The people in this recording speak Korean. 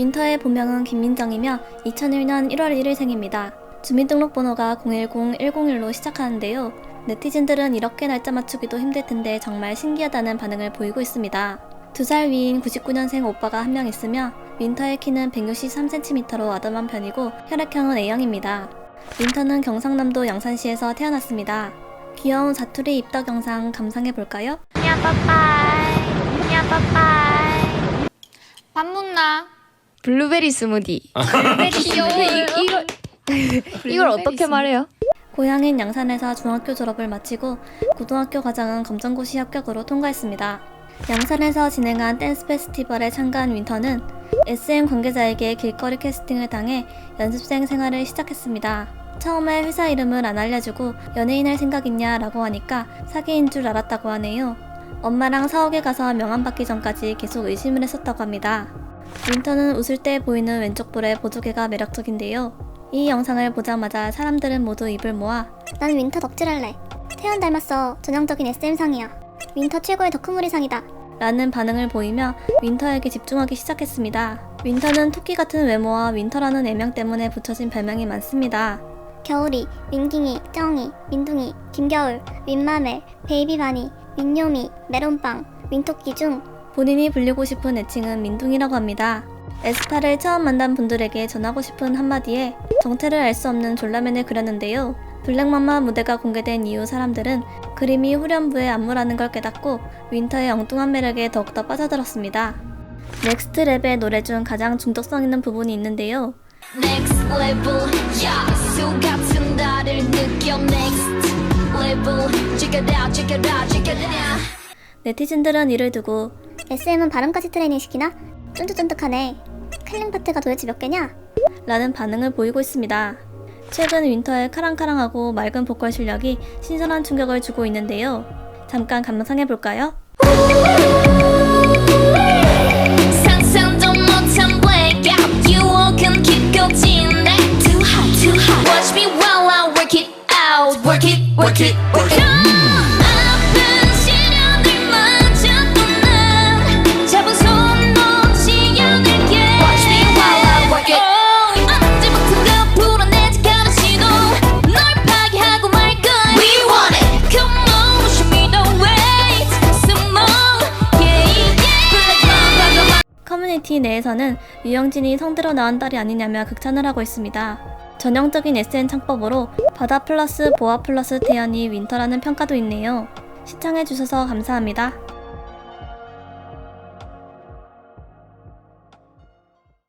윈터의 본명은 김민정이며 2001년 1월 1일 생입니다. 주민등록번호가 010101로 시작하는데요. 네티즌들은 이렇게 날짜 맞추기도 힘들 텐데 정말 신기하다는 반응을 보이고 있습니다. 두 살 위인 99년생 오빠가 한 명 있으며 윈터의 키는 163cm로 아담한 편이고 혈액형은 A형입니다. 윈터는 경상남도 양산시에서 태어났습니다. 귀여운 사투리 입덕 영상 감상해 볼까요? 야 빠빠이 야 빠빠이 밥 먹나? 블루베리 스무디. 귀여워 이, 이걸 이걸 어떻게 말해요? 고향인 양산에서 중학교 졸업을 마치고 고등학교 과정은 검정고시 합격으로 통과했습니다. 양산에서 진행한 댄스 페스티벌에 참가한 윈터는 SM 관계자에게 길거리 캐스팅을 당해 연습생 생활을 시작했습니다. 처음에 회사 이름을 안 알려주고 연예인 할 생각 있냐 라고 하니까 사기인 줄 알았다고 하네요. 엄마랑 사옥에 가서 명함 받기 전까지 계속 의심을 했었다고 합니다. 윈터는 웃을 때 보이는 왼쪽 볼의 보조개가 매력적인데요. 이 영상을 보자마자 사람들은 모두 입을 모아 난 윈터 덕질할래 태연 닮았어 전형적인 SM상이야 윈터 최고의 덕후무리상이다 라는 반응을 보이며 윈터에게 집중하기 시작했습니다. 윈터는 토끼 같은 외모와 윈터라는 애명 때문에 붙여진 별명이 많습니다. 겨울이 민깅이 쩡이 민둥이 김겨울 윈마멜 베이비바니 민요미 메론빵 윈토끼 중 본인이 불리고 싶은 애칭은 민둥이라고 합니다. 에스파를 처음 만난 분들에게 전하고 싶은 한마디에 정체를 알 수 없는 졸라맨을 그렸는데요. 블랙맘마 무대가 공개된 이후 사람들은 그림이 후렴부의 안무라는 걸 깨닫고 윈터의 엉뚱한 매력에 더욱더 빠져들었습니다. 넥스트 랩의 노래 중 가장 중독성 있는 부분이 있는데요. 네티즌들은 이를 두고 SM은 발음까지 트레이닝 시키나? 쫀득쫀득하네 클링 파트가 도대체 몇 개냐? 라는 반응을 보이고 있습니다. 최근 윈터의 카랑카랑하고 맑은 보컬 실력이 신선한 충격을 주고 있는데요. 잠깐 감상해 볼까요? 커뮤니티 내에서는 유영진이 성대로 낳은 딸이 아니냐며 극찬을 하고 있습니다. 전형적인 SN 창법으로 바다 플러스 보아 플러스 태연이 윈터라는 평가도 있네요. 시청해주셔서 감사합니다.